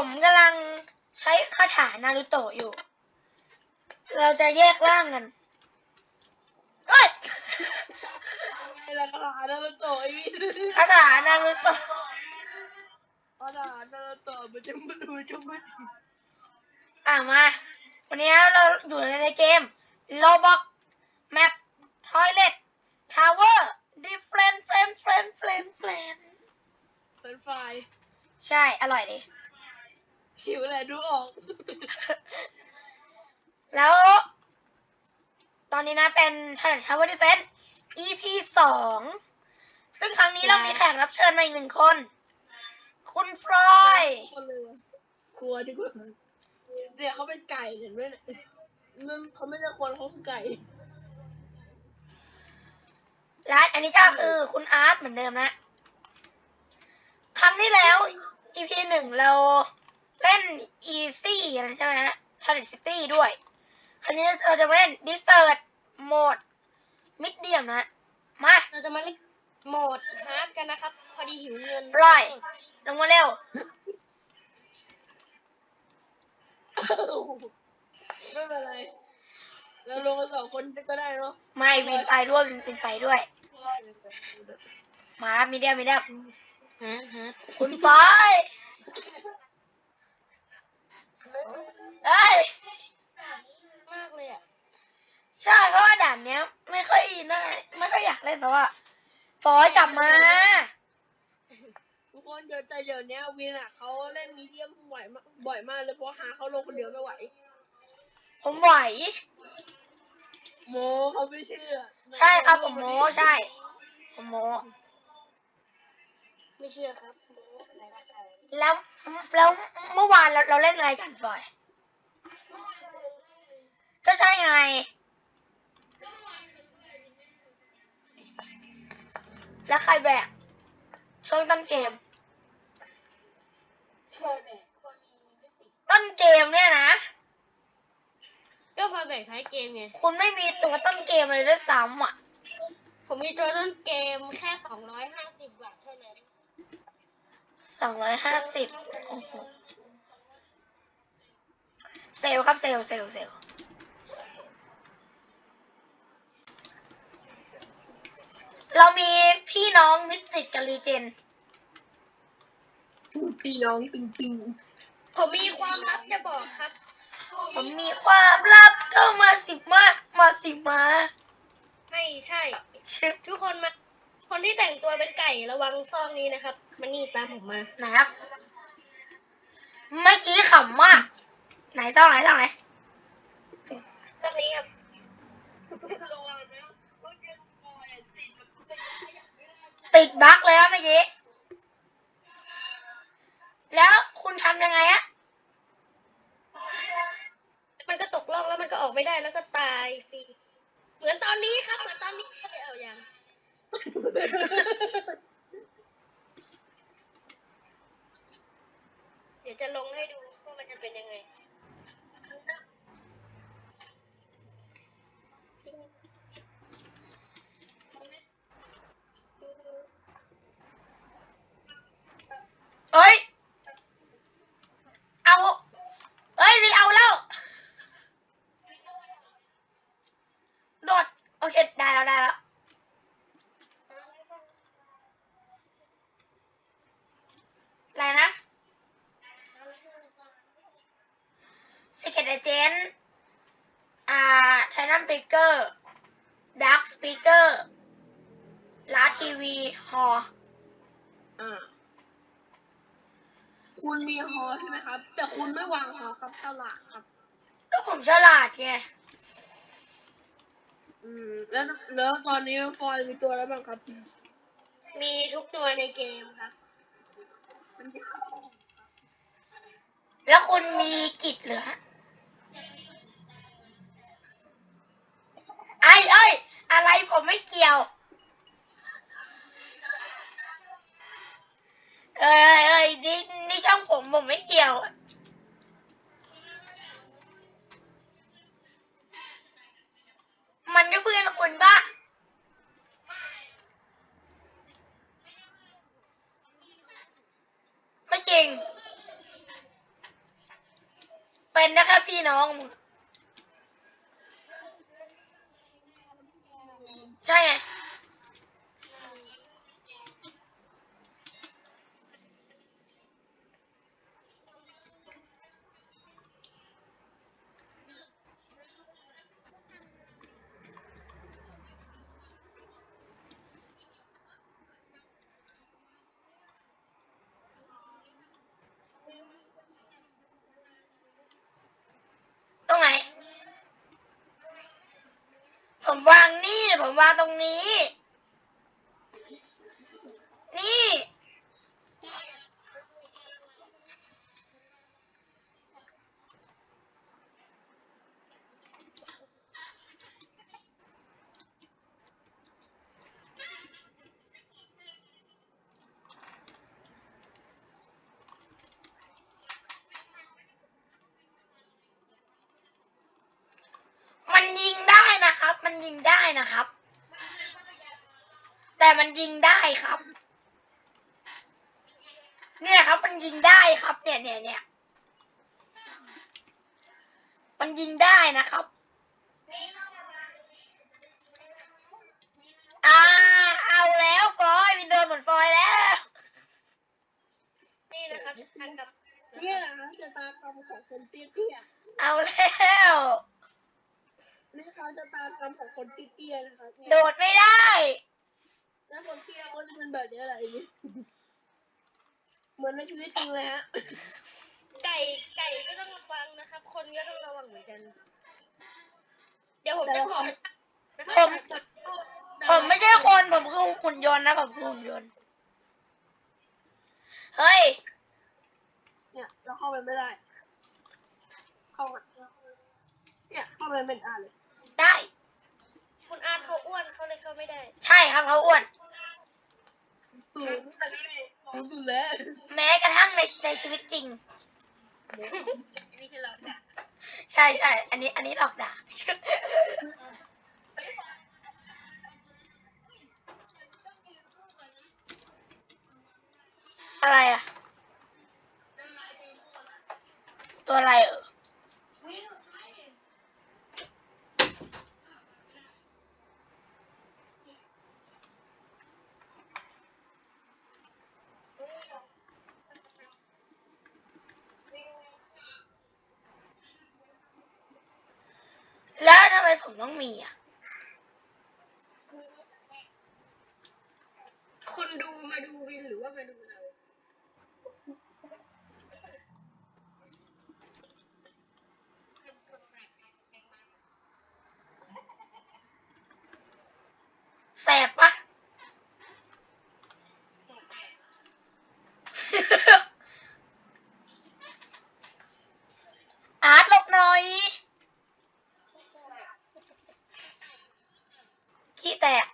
ผมกำลังใช้คาถานารูโตะอยู่ เราจะแยกร่างกันเอ้ยนี่แหละคาถานารุโตะไอ้พี่คาถานารูโตะคาถานารุโตะมันจะมาดูจะมาดูอะมา วันนี้เราอยู่ในเกม Roblox Map Toilet Tower Different Friend Friend Friend Friend เป็นไฟล์ใช่ อร่อยดี หิวแหละดูออก แล้ว ตอนนี้นะเป็น Toilet Tower Defense EP สอง ซึ่งครั้งนี้เรามีแขกรับเชิญมาอีกหนึ่งคน คุณฟรอยคนเลยอะกลัวดีกว่าเนี่ยเขาเป็นไก่เห็นไหมเนี่ยมันเขาไม่ใช่คนเขาคือไก่ และอันนี้ก็คือคุณอาร์ตเหมือนเดิมนะ ครั้งที่แล้ว EP หนึ่งเรา เล่น Easy นะใช่ไหมฮะ Toilet City ด้วย ครั้งนี้เราจะมาเล่น Desert Mode Medium นะ มา เราจะมาเล่นโหมดฮาร์ดกันนะครับ พอดีหิวเงินปล่อย ลงมาเร็ว ไม่เป็นไรเราลงกันสองคนก็ได้เนาะไม่วินไปด้วยวินเป็นไปด้วย มามีเดียมมีเดียมฮาร์ดฮาร์ดคุณฟอย เอ้ยมากเลยอะ ใช่เพราะว่าด่านเนี้ย ไม่ค่อยน่าไม่ค่อยอยากเล่นเพราะว่าฟอยกลับมา ทุกคนเดี๋ยวแต่เดี๋ยวเนี้ยวินอะเขาเล่นมีเดียมบ่อยมากบ่อยมากเลยเพราะหาเขาลงคนเดียวไม่ไหว ผมไหว โมเขาไม่เชื่อใช่ครับผมโม้ใช่ ผมโม้ไม่เชื่อครับโม้อะไรก็ได้ แล้วแล้วเมื่อวานเราเราเล่นอะไรกันฟอย ก็ใช่ไง แล้วใครแบกช่วงต้นเกม ต้นเกมเนี่ยนะ ก็พอแบ่งท้ายเกมไง คุณไม่มีตัวต้นเกมเลยด้วยซ้ำอะ ผมมีตัวต้นเกมแค่สองร้อยห้าสิบบาทเท่านั้น สองร้อยห้าสิบเซลลครับเซลลเซลลเซลลเรามีพี่น้องมิติกกับรีเจน พี่น้องจริงผมมีความลับจะบอกครับ ผมมีความลับเข้ามาสิมามาสิมาไม่ใช่ชึบทุกคนมา คนที่แต่งตัวเป็นไก่ระวังซองนี้นะครับ มันนี่ตามผมมานะครับ เมื่อกี้ขำมาก ไหนต้องไหนต้องไหนซองนี้ครับๆระวังนะว่าเกมบอยอะติดแบบติดขยะไม่ได้ติดบั๊กเลยครับเมื่อกี้ แล้วคุณทำยังไงอะมันก็ตกล่องแล้วมันก็ออกไม่ได้แล้วก็ตายฟรีเหมือนตอนนี้ครับ เหมือนตอนนี้ก็ไปเอาอย่าง เดี๋ยวจะลงให้ดูว่ามันจะเป็นยังไง เอ้ย เอา เอ้ยวินเอาแล้ว โดด โอเค ได้แล้ว ได้แล้ว อะไรนะ Secret Agent อ่า Titan Speaker Dark Speaker ลาที วีฮออ่าคุณมีฮอใช่ไหมครับ แต่คุณไม่วางฮอครับฉลาดครับ ก็ผมฉลาดไงอืม แล้วแล้วตอนนี้ฟอยมีตัวแล้วบ้างครับ มีทุกตัวในเกมครับ มันจะเข้าแล้วคุณมีกิจเหรือฮะไอ้เอ้ย อะไรผมไม่เกี่ยว เอ้ยเอ้ยนี่นี่ช่องผมผมไม่เกี่ยว มันก็เพื่อนคุณปะไม่จริง เป็นนะครับพี่น้อง ใช่ไง ผมวางนี่ผมวางตรงนี้ นี่ยิงได้นะครับ มันยิงได้นะครับ แต่มันยิงได้ครับ เนี่ยครับ มันยิงได้ครับ เนี่ยเนี่ยเนี่ยมันยิงได้นะครับอ่าเอาแล้วฟอยวินโดนเหมือนฟอยแล้ว นี่นะครับชะตากรรมเนี่ยนะจะตากรรมของคนเตี้ยเอาแล้วๆนี่เขาจะตากรรมของคนเตี้ยๆนะคะโดดไม่ได้ แล้วคนเตี้ยก็จะเป็นแบบนี้อะไรอย่างนี้ เหมือนในชีวิตจริงเลยฮะ ไก่ไก่ก็ต้องระวังนะครับ คนก็ต้องระวังเหมือนกัน เดี๋ยวผมจะกรอกนะคผรับมผมไม่ใช่คน ผมคือหุ่นยนต์นะ ผมคือหุ่นยนต์ เฮ้ย เนี่ยเราเข้าไปไม่ได้ เข้ามาเนี่ยเข้าไปไม่ได้เลยได้ คุณอาร์ตเขาอ้วนเขาเลยเข้าไม่ได้ ใช่ครับเขาอ้วน สูงแต่นี่สูงสุดแล้วแม้กระทั่งในในชีวิตจริงนี่คือเราเนี่ยใช่ใช่ อันนี้ อันนี้หลอกด่า อะไรอะ ตัวอะไรเออ แล้วทำไมผมต้องมีอะ คนดูมาดูวินหรือว่ามาดูเรา แสบปะ อาร์ตหลบหน่อย ขี้แตก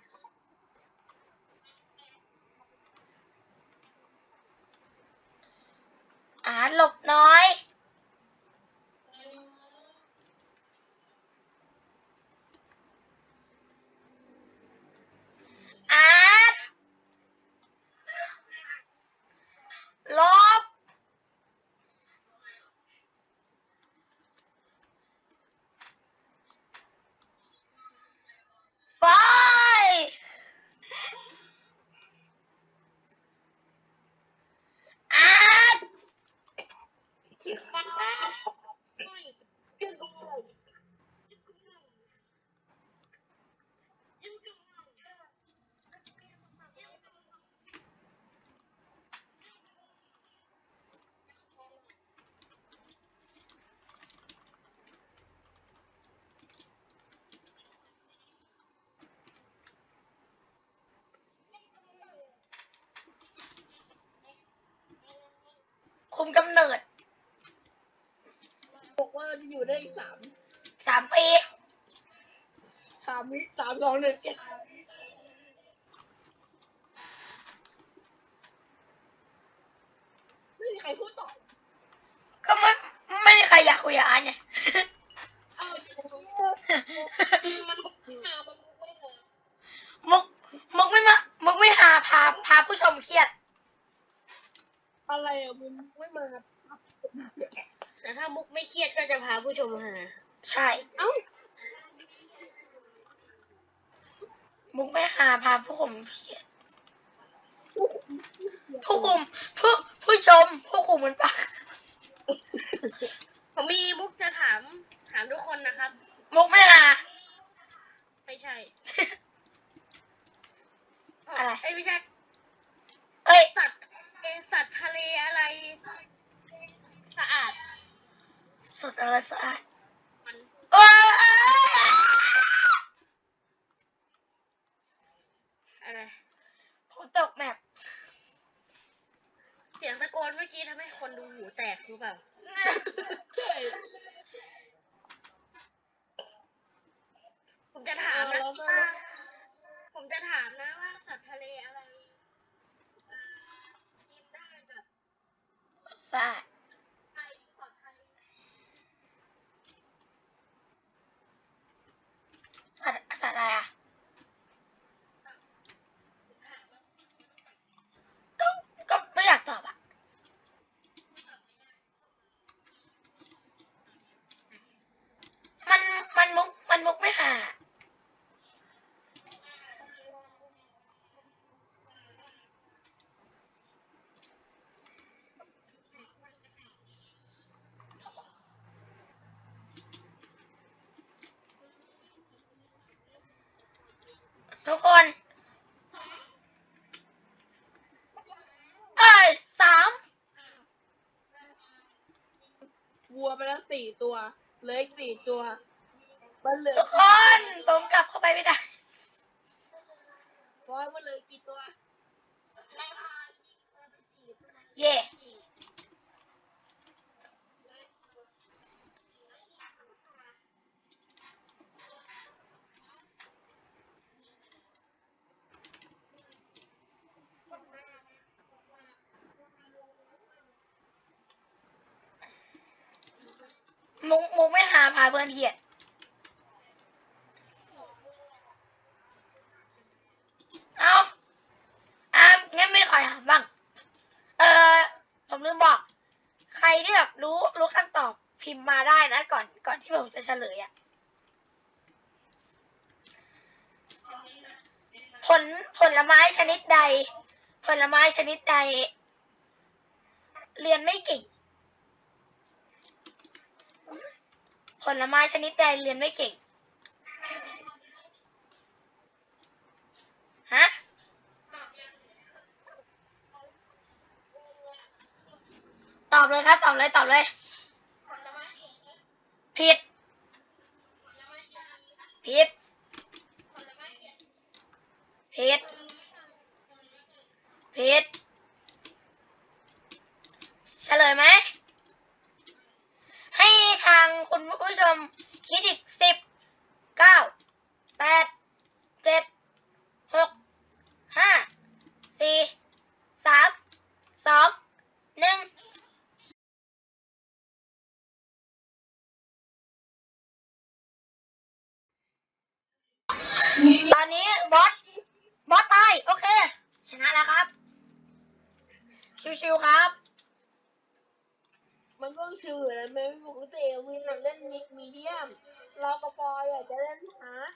อาร์ตหลบหน้อย อาร์ตหลบ ไฟอาร์ต คุมกำเนิดบอกว่าจะอยู่ได้อีกสามสามปีสามวิสามสองหนึ่งไม่มีใครพูดต่อก็ไม่ไม่มีใครอยากคุยกับอาร์ตไง เอาจริงๆมันหามันไม่หามุกมุกไม่มา มุกไม่หาพาพาผู้ชมเครียด อะไรอะมึงไม่มาแต่ถ้ามุกไม่เครียดก็จะพาผู้ชมมาหาใช่ เอ้ามุกไม่หาพาผู้คุมเครียดผู้คุมผู้ผู้ชม ผู้คุมมันปะผมมีมุกจะถามถามทุกคนนะครับ มุกไม่หาไม่ใช่อะไร เอ้ยไม่ใช่เอ้ยสัตว์ เอยสัตว์ทะเลอะไร สะอาดสดอะไรสะอาดมันเอ้ยอะไรผมตกแมปเสียงตะโกนเมื่อกี้ทำให้คนดูหูแตกรู้เปล่า เฮ้ย ผมจะถามนะ เออแล้วก็ ว่าผมจะถามนะว่าสัตว์ทะเลอะไรเอ่อกินได้แบบ สะอาด ไทยปลอดภัย สัตว์สัตว์อะไรอะ ถามว่า ก็ก็ไม่อยากตอบอะ มันมันมุกมันมุกไม่หา ทุกคน เอ้ยสาม วัวไปแล้วสี่ ตัวเหลืออีกสี่ตัว มันเหลือทุกคน ผมกลับเข้าไปไม่ได้ร้อยมันเหลือกี่ตัว นายพายิงมาเป็นสี่ เย่ สี่ มุกมุกไม่หาพาเพื่อนเทียดเอาอะงั้นไม่ขอถามบ้าง เออผมลืมบอก ใครที่แบบรู้รู้คำตอบพิมพ์มาได้นะ ก่อนก่อนที่ผมจะเฉลยอะผลผลไม้ชนิดใด ผลไม้ชนิดใด เรียนไม่เก่ง ผลไม้ชนิดใดเรียนไม่เก่ง ฮะ ตอบเลยครับ ตอบเลย ตอบเลยผิดผิดผิดผิดเฉลยไหม ทางคุณผู้ชมคิดอีกสิบเก้าแปดเจ็ดหกห้าสี่สามสองหนึ่งตอนนี้บอสบอสตายโอเค ชนะแล้วครับ ชิวๆครับ มันก็ชื่อนะไม่ปกติวินน่ะเล่นมิดมีเดียม เรากับฟอยอะจะเล่นฮาร์ด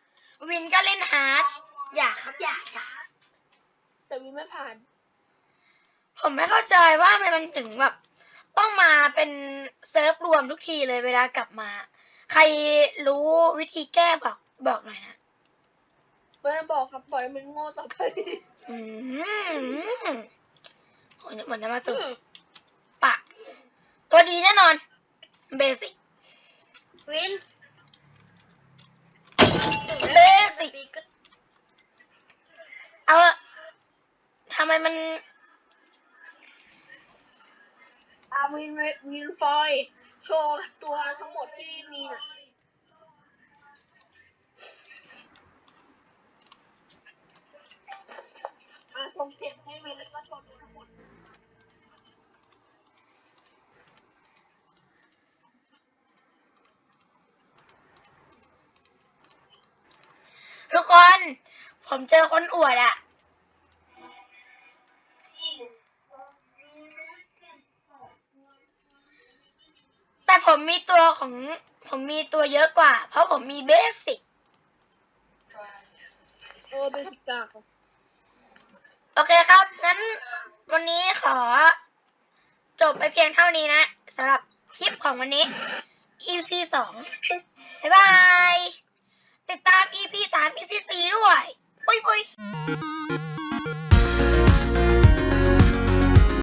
วินก็เล่นฮาร์ดอย่าครับอย่าอย่าแต่วินไม่ผ่าน ผมไม่เข้าใจว่าทำไมมันถึงแบบ ต้องมาเป็นเซิร์ฟรวมทุกทีเลยเวลากลับมา ใครรู้วิธีแก้บอกบอกหน่อยนะไม่ได้บอกครับปล่อยมันโง่ต่อไปอืมโหเหมือนจะมาสุ่มปะ ตัวดีแน่นอน เบสิกวินเบสิกเอาทำไมมันอาวินวินฟอยโชว์ตัวทั้งหมดที่มีนะอะส่งเสียงให้วินแล้วก็โชว์ตัวทั้งหมด คน ผมเจอคนอวดอะแต่ผมมีตัวของ ผมมีตัวเยอะกว่า เพราะผมมีเบสิกโอ้เป็นสิกาครับโอเคครับ งั้นวันนี้ขอ จบไปเพียงเท่านี้นะสำหรับคลิปของวันนี้ EP สองบ๊ายบาย ติดตาม EP สาม EP สี่ด้วย ปุ้ยปุ้ย